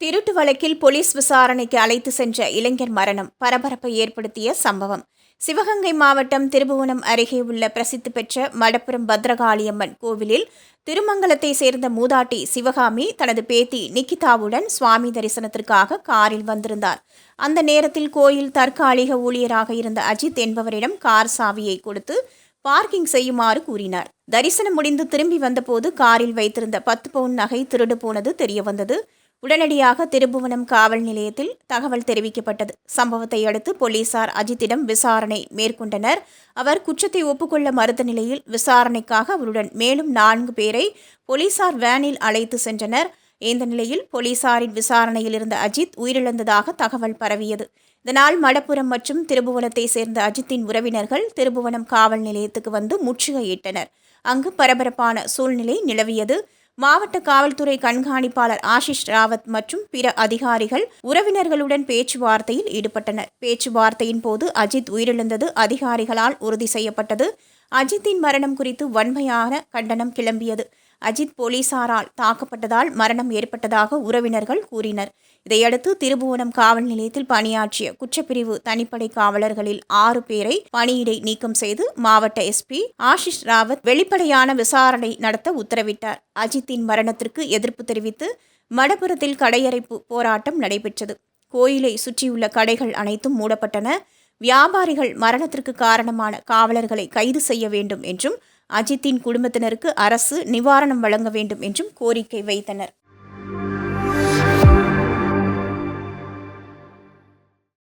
திருட்டு வழக்கில் போலீஸ் விசாரணைக்கு அழைத்து சென்ற இளைஞர் மரணம் பரபரப்பை ஏற்படுத்திய சம்பவம். சிவகங்கை மாவட்டம் திருபுவனம் அருகே உள்ள பிரசித்தி பெற்ற மடப்புரம் பத்ரகாளியம்மன் கோவிலில் திருமங்கலத்தை சேர்ந்த மூதாட்டி சிவகாமி தனது பேத்தி நிக்கிதாவுடன் சுவாமி தரிசனத்திற்காக காரில் வந்திருந்தார். அந்த நேரத்தில் கோயில் தற்காலிக ஊழியராக இருந்த அஜித் என்பவரிடம் கார் சாவியை கொடுத்து பார்க்கிங் செய்யுமாறு கூறினார். தரிசனம் முடிந்து திரும்பி வந்தபோது காரில் வைத்திருந்த பத்து பவுன் நகை திருடு போனது தெரியவந்தது. உடனடியாக திருபுவனம் காவல் நிலையத்தில் தகவல் தெரிவிக்கப்பட்டது. சம்பவத்தை அடுத்து போலீசார் அஜித்திடம் விசாரணை மேற்கொண்டனர். அவர் குற்றத்தை ஒப்புக்கொள்ள மறுத்த நிலையில் விசாரணைக்காக அவருடன் மேலும் நான்கு பேரை போலீசார் வேனில் அழைத்து சென்றனர். இந்த நிலையில் போலீசாரின் விசாரணையில் இருந்த அஜித் உயிரிழந்ததாக தகவல் பரவியது. இதனால் மடப்புரம் மற்றும் திருபுவனத்தை சேர்ந்த அஜித்தின் உறவினர்கள் திருபுவனம் காவல் நிலையத்துக்கு வந்து முற்றுகையிட்டனர். அங்கு பரபரப்பான சூழ்நிலை நிலவியது. மாவட்ட காவல்துறை கண்காணிப்பாளர் ஆஷிஷ் ராவத் மற்றும் பிற அதிகாரிகள் உறவினர்களுடன் பேச்சுவார்த்தையில் ஈடுபட்டனர். பேச்சுவார்த்தையின் போது அஜித் உயிரிழந்தது அதிகாரிகளால் உறுதி செய்யப்பட்டது. அஜித்தின் மரணம் குறித்து வன்மையான கண்டனம் கிளம்பியது. அஜித் போலீசாரால் தாக்கப்பட்டதால் மரணம் ஏற்பட்டதாக உறவினர்கள் கூறினர். இதையடுத்து திருபுவனம் காவல் நிலையத்தில் பணியாற்றிய குற்றப்பிரிவு தனிப்படை காவலர்களில் ஆறு பேரை பணியிடை நீக்கம் செய்து மாவட்ட எஸ்பி ஆஷிஷ் ராவத் வெளிப்படையான விசாரணை நடத்த உத்தரவிட்டார். அஜித்தின் மரணத்திற்கு எதிர்ப்பு தெரிவித்து மடபுரத்தில் கடையறைப்பு போராட்டம் நடைபெற்றது. கோயிலை சுற்றியுள்ள கடைகள் அனைத்தும் மூடப்பட்டன. வியாபாரிகள் மரணத்திற்கு காரணமான காவலர்களை கைது செய்ய வேண்டும் என்றும் அஜித்தின் குடும்பத்தினருக்கு அரசு நிவாரணம் வழங்க வேண்டும் என்றும் கோரிக்கை வைத்தனர்.